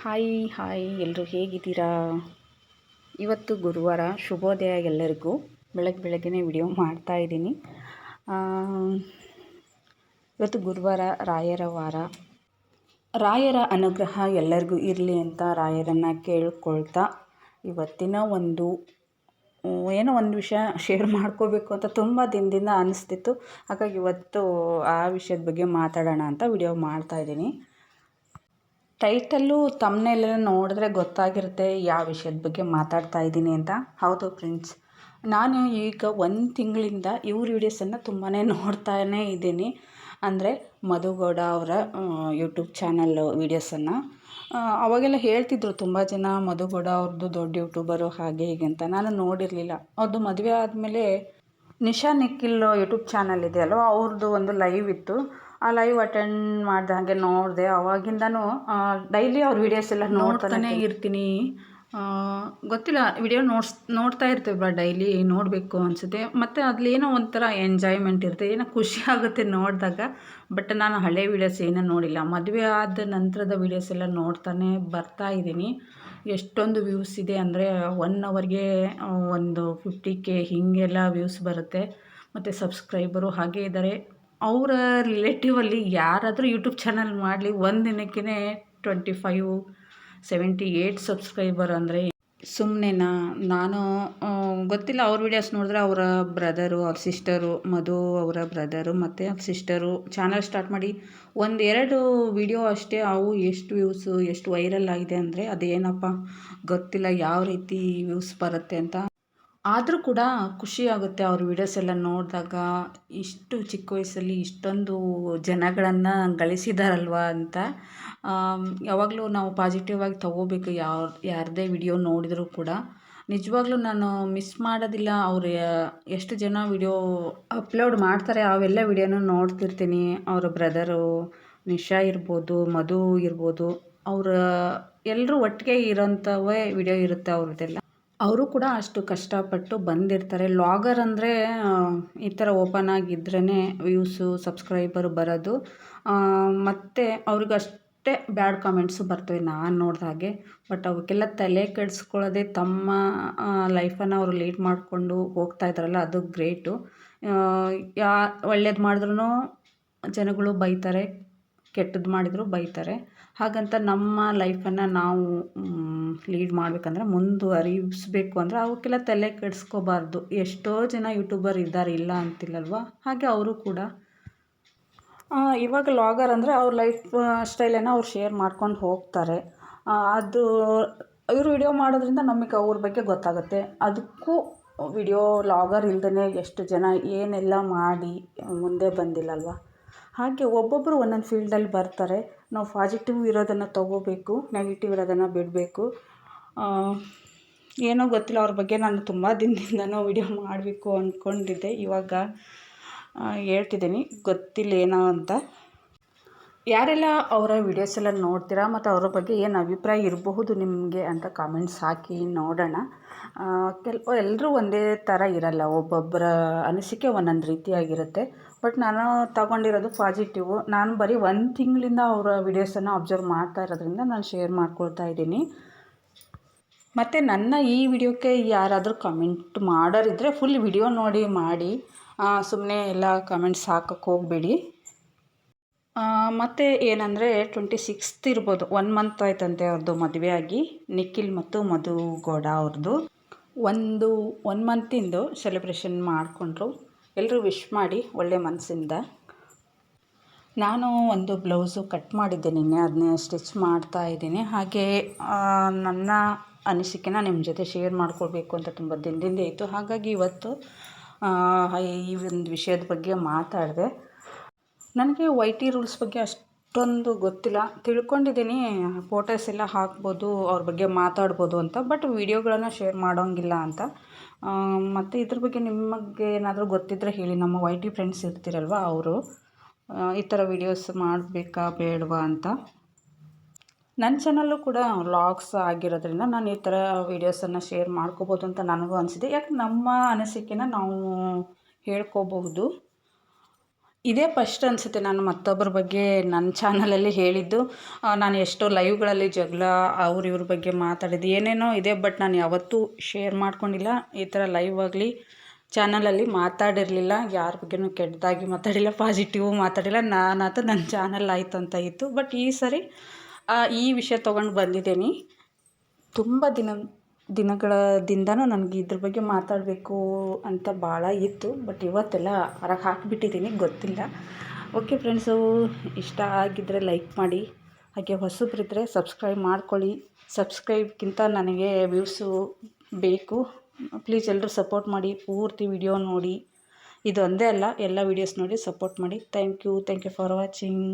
Hi hi ಎಲ್ಲರೂ ಹೇಗಿದ್ದೀರಾ? ಇವತ್ತು ಗುರುವಾರ ಶುಭೋದಯ ಎಲ್ಲರಿಗೂ. ಬೆಳಗ್ಗೆ ಬೆಳಗ್ಗೆನೇ ವಿಡಿಯೋ ಮಾಡ್ತಾ ಇದ್ದೀನಿ. ಇವತ್ತು ಗುರುವಾರ ರಾಯರ ವಾರ. ರಾಯರ ಅನುಗ್ರಹ ಎಲ್ಲರಿಗೂ ಇರಲಿ ಅಂತ ರಾಯರನ್ನು ಕೇಳ್ಕೊಳ್ತಾ ಇವತ್ತಿನ ಒಂದು ಏನೋ ಒಂದು ವಿಷಯ ಶೇರ್ ಮಾಡ್ಕೋಬೇಕು ಅಂತ ತುಂಬ ದಿನದಿಂದ ಅನಿಸ್ತಿತ್ತು. ಹಾಗಾಗಿ ಇವತ್ತು ಆ ವಿಷಯದ ಬಗ್ಗೆ ಮಾತಾಡೋಣ ಅಂತ ವಿಡಿಯೋ ಮಾಡ್ತಾಯಿದ್ದೀನಿ ಟೈಟಲ್ಲು ತಮ್ಮನೆಲ್ಲ ನೋಡಿದ್ರೆ ಗೊತ್ತಾಗಿರುತ್ತೆ ಯಾವ ವಿಷಯದ ಬಗ್ಗೆ ಮಾತಾಡ್ತಾ ಇದ್ದೀನಿ ಅಂತ. ಹೌದು ಫ್ರೆಂಡ್ಸ್, ನಾನು ಈಗ ಒಂದು ತಿಂಗಳಿಂದ ಇವ್ರ ವೀಡಿಯೋಸನ್ನು ತುಂಬಾ ನೋಡ್ತಾನೇ ಇದ್ದೀನಿ. ಅಂದರೆ ಮಧುಗೌಡ ಅವರ ಯೂಟ್ಯೂಬ್ ಚಾನಲ್ಲು ವೀಡಿಯೋಸನ್ನು ಅವಾಗೆಲ್ಲ ಹೇಳ್ತಿದ್ರು ತುಂಬ ಜನ ಮಧುಗೌಡ ಅವ್ರದ್ದು ದೊಡ್ಡ ಯೂಟ್ಯೂಬರು ಹಾಗೆ ಹೀಗೆ ಅಂತ. ನಾನು ನೋಡಿರಲಿಲ್ಲ. ಅವ್ರದ್ದು ಮದುವೆ ಆದಮೇಲೆ ನಿಶಾ ನಿಖಿಲ್ ಯೂಟ್ಯೂಬ್ ಚಾನಲ್ ಇದೆಯಲ್ಲೋ ಅವ್ರದ್ದು ಒಂದು ಲೈವ್ ಇತ್ತು. ಆ ಲೈವ್ ಅಟೆಂಡ್ ಮಾಡಿದೆ ಹಾಗೆ ನೋಡಿದೆ. ಅವಾಗಿಂದನೂ ಡೈಲಿ ಅವ್ರ ವೀಡಿಯೋಸ್ ಎಲ್ಲ ನೋಡ್ತಾನೆ ಇರ್ತೀನಿ. ಗೊತ್ತಿಲ್ಲ ವಿಡಿಯೋ ನೋಡ್ಸ್ ನೋಡ್ತಾ ಇರ್ತೀವಿ ಡೈಲಿ ನೋಡಬೇಕು ಅನಿಸುತ್ತೆ. ಮತ್ತು ಅದ್ರಲ್ಲಿ ಏನೋ ಒಂಥರ ಎಂಜಾಯ್ಮೆಂಟ್ ಇರುತ್ತೆ. ಏನೋ ಖುಷಿ ಆಗುತ್ತೆ ನೋಡಿದಾಗ. ಬಟ್ ನಾನು ಹಳೆ ವೀಡಿಯೋಸ್ ಏನೂ ನೋಡಿಲ್ಲ. ಮದುವೆ ಆದ ನಂತರದ ವೀಡಿಯೋಸ್ ಎಲ್ಲ ನೋಡ್ತಾನೆ ಬರ್ತಾ ಇದ್ದೀನಿ. ಎಷ್ಟೊಂದು ವ್ಯೂಸ್ ಇದೆ ಅಂದರೆ ಒನ್ ಅವರ್ಗೆ ಒಂದು ಫಿಫ್ಟಿ ಕೆ ಹೀಗೆಲ್ಲ ವ್ಯೂಸ್ ಬರುತ್ತೆ. ಮತ್ತು ಸಬ್ಸ್ಕ್ರೈಬರು ಹಾಗೆ ಇದ್ದಾರೆ ಅವರ ರಿಲೇಟಿವಲ್ಲಿ ಯಾರಾದರೂ ಯೂಟ್ಯೂಬ್ ಚಾನಲ್ ಮಾಡಲಿ, ಒಂದು ದಿನಕ್ಕೇ twenty five seventy eight subscriber ಅಂದರೆ ಸುಮ್ಮನೆನಾ ನಾನು ಗೊತ್ತಿಲ್ಲ, ಅವ್ರ ವೀಡಿಯೋಸ್ ನೋಡಿದ್ರೆ ಅವರ ಬ್ರದರು ಅವ್ರ ಸಿಸ್ಟರು ಮಧು ಅವರ ಬ್ರದರು ಮತ್ತು ಅವ್ರ ಸಿಸ್ಟರು ಚಾನಲ್ ಸ್ಟಾರ್ಟ್ ಮಾಡಿ ಒಂದು ಎರಡು ವಿಡಿಯೋ ಅಷ್ಟೇ ಅವು ಎಷ್ಟು ವ್ಯೂಸು ಎಷ್ಟು ವೈರಲ್ ಆಗಿದೆ ಅಂದರೆ ಅದೇನಪ್ಪ? ಗೊತ್ತಿಲ್ಲ, ಯಾವ ರೀತಿ ವ್ಯೂಸ್ ಬರುತ್ತೆ ಅಂತ. ಆದರೂ ಕೂಡ ಖುಷಿಯಾಗುತ್ತೆ ಅವ್ರ ವೀಡಿಯೋಸ್ ಎಲ್ಲ ನೋಡಿದಾಗ. ಇಷ್ಟು ಚಿಕ್ಕ ವಯಸ್ಸಲ್ಲಿ ಇಷ್ಟೊಂದು ಜನಗಳನ್ನು ಗಳಿಸಿದಾರಲ್ವ ಅಂತ. ಯಾವಾಗಲೂ ನಾವು ಪಾಸಿಟಿವ್ ಆಗಿ ತಗೋಬೇಕು ಯಾವ, ಯಾರದೇ ವಿಡಿಯೋ ನೋಡಿದರೂ ಕೂಡ. ನಿಜವಾಗ್ಲೂ ನಾನು ಮಿಸ್ ಮಾಡೋದಿಲ್ಲ ಅವರು, ಎಷ್ಟು ಜನ ವಿಡಿಯೋ ಅಪ್ಲೋಡ್ ಮಾಡ್ತಾರೆ ಅವೆಲ್ಲ ವಿಡಿಯೋನೂ ನೋಡ್ತಿರ್ತೀನಿ. ಅವರ ಬ್ರದರು ನಿಶಾ ಇರ್ಬೋದು, ಮಧು ಇರ್ಬೋದು. ಅವರ ಎಲ್ಲರೂ ಒಟ್ಟಿಗೆ ಇರೋಂಥವೇ ವಿಡಿಯೋ ಇರುತ್ತೆ ಅವ್ರದ್ದೆಲ್ಲ. ಅವರು ಕೂಡ ಅಷ್ಟು ಕಷ್ಟಪಟ್ಟು ಬಂದಿರ್ತಾರೆ. ಲಾಗರ್ ಅಂದರೆ ಈ ಥರ ಓಪನ್ ಆಗಿದ್ರೇ ವ್ಯೂಸು, ಸಬ್ಸ್ಕ್ರೈಬರು ಬರೋದು. ಮತ್ತು ಅವ್ರಿಗಷ್ಟೇ ಬ್ಯಾಡ್ ಕಾಮೆಂಟ್ಸು ಬರ್ತವೆ ನಾನು ನೋಡಿದ ಹಾಗೆ. ಬಟ್ ಅವಕ್ಕೆಲ್ಲ ತಲೆ ಕೆಡಿಸ್ಕೊಳ್ಳೋದೆ ತಮ್ಮ ಲೈಫನ್ನು ಅವರು ಲೀಡ್ ಮಾಡಿಕೊಂಡು ಹೋಗ್ತಾ ಇದ್ದಾರಲ್ಲ, ಅದು ಗ್ರೇಟು. ಯಾ, ಒಳ್ಳೇದು ಮಾಡಿದ್ರೂ ಜನಗಳು ಬೈತಾರೆ. ಕೆಟ್ಟದ್ದು ಮಾಡಿದರೂ ಬೈತಾರೆ. ಹಾಗಂತ ನಮ್ಮ ಲೈಫನ್ನು ನಾವು ಲೀಡ್ ಮಾಡಬೇಕಂದ್ರೆ ಮುಂದುವರಿಸ್ಬೇಕು ಅಂದರೆ ಅವಕ್ಕೆಲ್ಲ ತಲೆ ಕೆಡಿಸ್ಕೋಬಾರ್ದು. ಎಷ್ಟೋ ಜನ ಯೂಟ್ಯೂಬರ್ ಇದ್ದಾರೆ, ಇಲ್ಲ ಅಂತಿಲ್ಲಲ್ವ? ಹಾಗೆ ಅವರು ಕೂಡ. ಇವಾಗ ಲಾಗರ್ ಅಂದರೆ ಅವ್ರ ಲೈಫ್ ಸ್ಟೈಲನ್ನು ಅವ್ರು ಶೇರ್ ಮಾಡ್ಕೊಂಡು ಹೋಗ್ತಾರೆ. ಅದು ಇವರು ವಿಡಿಯೋ ಮಾಡೋದ್ರಿಂದ ನಮಗೆ ಅವ್ರ ಬಗ್ಗೆ ಗೊತ್ತಾಗುತ್ತೆ. ಅದಕ್ಕೂ ವಿಡಿಯೋ ಲಾಗರ್ ಇಲ್ದೇ ಎಷ್ಟು ಜನ ಏನೆಲ್ಲ ಮಾಡಿ ಮುಂದೆ ಬಂದಿಲ್ಲಲ್ವ? ಹಾಗೆ ಒಬ್ಬೊಬ್ಬರು ಒಂದೊಂದು ಫೀಲ್ಡಲ್ಲಿ ಬರ್ತಾರೆ. ನಾವು ಪಾಸಿಟಿವ್ ಇರೋದನ್ನು ತೊಗೋಬೇಕು, ನೆಗೆಟಿವ್ ಇರೋದನ್ನು ಬಿಡಬೇಕು. ಏನೋ ಗೊತ್ತಿಲ್ಲ, ಅವ್ರ ಬಗ್ಗೆ ನಾನು ತುಂಬ ದಿನದಿಂದನೂ ವಿಡಿಯೋ ಮಾಡಬೇಕು ಅಂದ್ಕೊಂಡಿದ್ದೆ ಇವಾಗ ಹೇಳ್ತಿದ್ದೀನಿ. ಗೊತ್ತಿಲ್ಲ ಏನೋ ಅಂತ. ಯಾರೆಲ್ಲ ಅವರ ವಿಡಿಯೋಸ್ ಎಲ್ಲ ನೋಡ್ತೀರಾ, ಮತ್ತು ಅವರ ಬಗ್ಗೆ ಏನು ಅಭಿಪ್ರಾಯ ಇರಬಹುದು ನಿಮಗೆ ಅಂತ ಕಾಮೆಂಟ್ಸ್ ಹಾಕಿ ನೋಡೋಣ. ಕೆಲ ಎಲ್ಲರೂ ಒಂದೇ ಥರ ಇರಲ್ಲ. ಒಬ್ಬೊಬ್ಬರ ಅನಿಸಿಕೆ ಒಂದೊಂದು ರೀತಿಯಾಗಿರುತ್ತೆ. ಬಟ್ ನಾನು ತಗೊಂಡಿರೋದು ಪಾಸಿಟಿವು. ನಾನು ಬರೀ ಒಂದು ತಿಂಗಳಿಂದ ಅವರ ವೀಡಿಯೋಸನ್ನು ಅಬ್ಸರ್ವ್ ಮಾಡ್ತಾ ಇರೋದ್ರಿಂದ ನಾನು ಶೇರ್ ಮಾಡ್ಕೊಳ್ತಾ ಇದ್ದೀನಿ. ಮತ್ತು ನನ್ನ ಈ ವಿಡಿಯೋಕ್ಕೆ ಯಾರಾದರೂ ಕಮೆಂಟ್ ಮಾಡೋರಿದ್ದರೆ ಫುಲ್ ವಿಡಿಯೋ ನೋಡಿ ಮಾಡಿ. ಸುಮ್ಮನೆ ಎಲ್ಲ ಕಮೆಂಟ್ಸ್ ಹಾಕಕ್ಕೆ ಹೋಗಬೇಡಿ. ಮತ್ತು ಏನಂದರೆ ಟ್ವೆಂಟಿ ಸಿಕ್ಸ್ತ್ ಇರ್ಬೋದು. ಒನ್ ಮಂತ್ ಆಯ್ತಂತೆ ಅವ್ರದ್ದು ಮದುವೆ ಆಗಿ ನಿಖಿಲ್ ಮತ್ತು ಮಧು ಗೌಡ ಅವ್ರದ್ದು ಒಂದು ಒನ್ ಮಂತಿಂದು ಸೆಲೆಬ್ರೇಷನ್ ಮಾಡಿಕೊಂಡ್ರು. ಎಲ್ಲರೂ ವಿಶ್ ಮಾಡಿ ಒಳ್ಳೆ ಮನಸ್ಸಿಂದ ನಾನು ಒಂದು ಬ್ಲೌಸು ಕಟ್ ಮಾಡಿದ್ದೆ ನಿನ್ನೆ ಅದನ್ನೇ ಸ್ಟಿಚ್ ಮಾಡ್ತಾ ಇದ್ದೀನಿ. ಹಾಗೆ ನನ್ನ ಅನಿಸಿಕೆನ ನಿಮ್ಮ ಜೊತೆ ಶೇರ್ ಮಾಡ್ಕೊಳ್ಬೇಕು ಅಂತ ತುಂಬ ದಿನದಿಂದ ಇತ್ತು. ಹಾಗಾಗಿ ಇವತ್ತು ಈ ಒಂದು ವಿಷಯದ ಬಗ್ಗೆ ಮಾತಾಡಿದೆ. ನನಗೆ ವೈ ಟಿ ರೂಲ್ಸ್ ಬಗ್ಗೆ ಅಷ್ಟೊಂದು ಗೊತ್ತಿಲ್ಲ. ತಿಳ್ಕೊಂಡಿದ್ದೀನಿ ಫೋಟೋಸ್ ಎಲ್ಲ ಹಾಕ್ಬೋದು, ಅವ್ರ ಬಗ್ಗೆ ಮಾತಾಡ್ಬೋದು ಅಂತ ಬಟ್ ವೀಡಿಯೋಗಳನ್ನು ಶೇರ್ ಮಾಡೋಂಗಿಲ್ಲ ಅಂತ. ಮತ್ತು ಇದ್ರ ಬಗ್ಗೆ ನಿಮಗೆ ಏನಾದರೂ ಗೊತ್ತಿದ್ದರೆ ಹೇಳಿ. ನಮ್ಮ ವೈ ಟಿ ಫ್ರೆಂಡ್ಸ್ ಇರ್ತೀರಲ್ವ ಅವರು? ಈ ಥರ ವೀಡಿಯೋಸ್ ಮಾಡಬೇಕಾ ಬೇಡವಾ ಅಂತ. ನನ್ನ ಚಾನಲ್ಲು ಕೂಡ ವ್ಲಾಗ್ಸ್ ಆಗಿರೋದ್ರಿಂದ ನಾನು ಈ ಥರ ವೀಡಿಯೋಸನ್ನು ಶೇರ್ ಮಾಡ್ಕೋಬೋದು ಅಂತ ನನಗೂ ಅನಿಸಿದೆ. ಯಾಕೆ ನಮ್ಮ ಅನಿಸಿಕೆನ ನಾವು ಹೇಳ್ಕೋಬಹುದು. ಇದೇ ಫಸ್ಟ್ ಅನಿಸುತ್ತೆ ನಾನು ಮತ್ತೊಬ್ಬರ ಬಗ್ಗೆ ನನ್ನ ಚಾನಲಲ್ಲಿ ಹೇಳಿದ್ದು. ನಾನು ಎಷ್ಟೋ ಲೈವ್ಗಳಲ್ಲಿ ಜಗಳ, ಅವ್ರ ಇವ್ರ ಬಗ್ಗೆ ಮಾತಾಡಿದ್ದು. ಏನೇನೋ ಇದೆ ಬಟ್ ನಾನು ಯಾವತ್ತೂ ಶೇರ್ ಮಾಡ್ಕೊಂಡಿಲ್ಲ. ಈ ಥರ ಲೈವ್ ಆಗಲಿ ಚಾನಲಲ್ಲಿ ಮಾತಾಡಿರಲಿಲ್ಲ. ಯಾರ ಬಗ್ಗೆನೂ ಕೆಟ್ಟದಾಗಿ ಮಾತಾಡಿಲ್ಲ ಪಾಸಿಟಿವ್ ಮಾತಾಡಿಲ್ಲ. ನಾನಂತೂ ನನ್ನ ಚಾನಲ್ ಆಯ್ತು ಅಂತ ಇತ್ತು. ಬಟ್ ಈ ಸರಿ ಈ ವಿಷಯ ತೊಗೊಂಡು ಬಂದಿದ್ದೀನಿ. ತುಂಬ ದಿನ ದಿನಗಳದಿಂದನೂ ನನಗೆ ಇದ್ರ ಬಗ್ಗೆ ಮಾತಾಡಬೇಕು ಅಂತ ಭಾಳ ಇತ್ತು ಬಟ್ ಇವತ್ತೆಲ್ಲ ಹೊರಗೆ ಹಾಕಿಬಿಟ್ಟಿದ್ದೀನಿ ಗೊತ್ತಿಲ್ಲ. ಓಕೆ ಫ್ರೆಂಡ್ಸು ಇಷ್ಟ ಆಗಿದ್ದರೆ ಲೈಕ್ ಮಾಡಿ, ಹಾಗೆ ಹೊಸಬ್ರಿದ್ದರೆ ಸಬ್ಸ್ಕ್ರೈಬ್ ಮಾಡ್ಕೊಳ್ಳಿ. ಸಬ್ಸ್ಕ್ರೈಬ್ಗಿಂತ ನನಗೆ ವ್ಯೂಸು ಬೇಕು. ಪ್ಲೀಸ್ ಎಲ್ಲರೂ ಸಪೋರ್ಟ್ ಮಾಡಿ, ಪೂರ್ತಿ ವಿಡಿಯೋ ನೋಡಿ. ಇದು ಒಂದೇ ಅಲ್ಲ, ಎಲ್ಲ ವೀಡಿಯೋಸ್ ನೋಡಿ ಸಪೋರ್ಟ್ ಮಾಡಿ. Thank you thank you for watching